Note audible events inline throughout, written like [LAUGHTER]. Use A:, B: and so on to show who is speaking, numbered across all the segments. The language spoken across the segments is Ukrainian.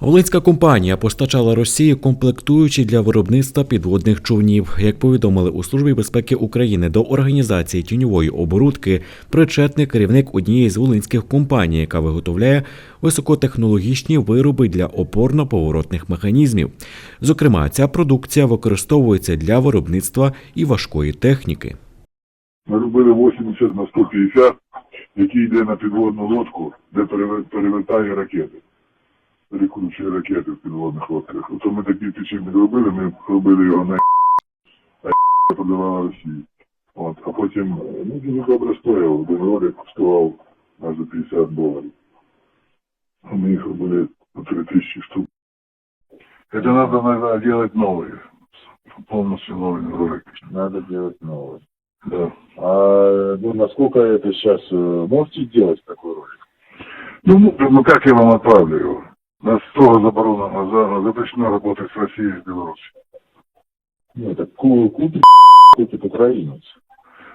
A: Волинська компанія постачала Росії комплектуючі для виробництва підводних човнів. Як повідомили у Службі безпеки України до організації тіньової оборудки, причетний керівник однієї з волинських компаній, яка виготовляє високотехнологічні вироби для опорно-поворотних механізмів. Зокрема, ця продукція використовується для виробництва і важкої техніки.
B: Ми робили 80 на 150, який йде на підводну лодку, де переве- перевертає ракети. Перекручує ракети в підводних лодках. Ото ми такий підшипник робили, ми робили його на а подавала Росії. От, а потім, ну, дуже добре стояв, один ролик коштував майже 50 доларів. А ми їх робили по 3 тисячі штук. Это надо, надо делать новые, полностью новые ролики.
C: Надо делать новое.
B: Да.
C: А ну, насколько это сейчас э, можете делать такой ролик?
B: Ну, ну, ну, как я вам отправлю его? Нас строго заборонено, за- запрещено работать с Россией и с Беларусью.
C: Ну, это ку- купит, украинец.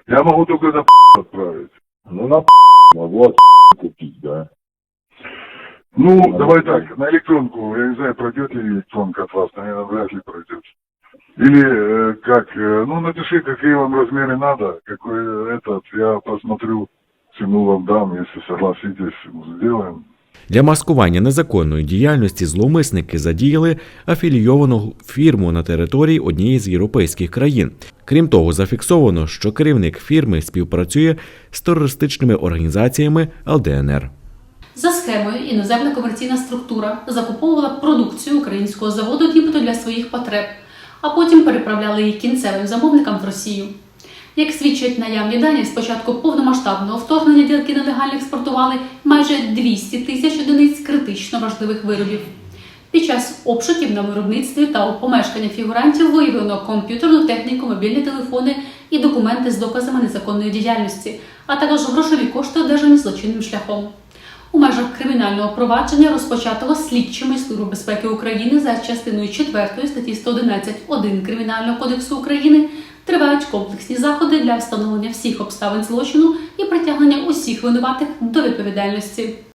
B: Я могу только на [LAUGHS] отправить.
C: Ну, на [LAUGHS] могу от [LAUGHS] купить, да.
B: Ну,
C: Ну,
B: давай
C: да.
B: так, на электронку, я не знаю, пройдет ли электронка от вас, наверное, вряд ли пройдет. Или э, как, э, ну, напиши, какие вам размеры надо, какой этот, я посмотрю, цену вам дам, если согласитесь, сделаем.
A: Для маскування незаконної діяльності зловмисники задіяли афілійовану фірму на території однієї з європейських країн. Крім того, зафіксовано, що керівник фірми співпрацює з терористичними організаціями ЛДНР.
D: За схемою іноземна комерційна структура закуповувала продукцію українського заводу нібито для своїх потреб, а потім переправляли її кінцевим замовникам в Росію. Як свідчать наявні дані, з початку повномасштабного вторгнення ділки нелегально експортували майже 200 тисяч одиниць критично важливих виробів. Під час обшуків на виробництві та у помешканнях фігурантів виявлено комп'ютерну техніку, мобільні телефони і документи з доказами незаконної діяльності, а також грошові кошти, одержані злочинним шляхом. У межах кримінального провадження розпочатого слідчими Служби безпеки України за частиною 4 статті 111.1 Кримінального кодексу України тривають комплексні заходи для встановлення всіх обставин злочину і притягнення усіх винуватих до відповідальності.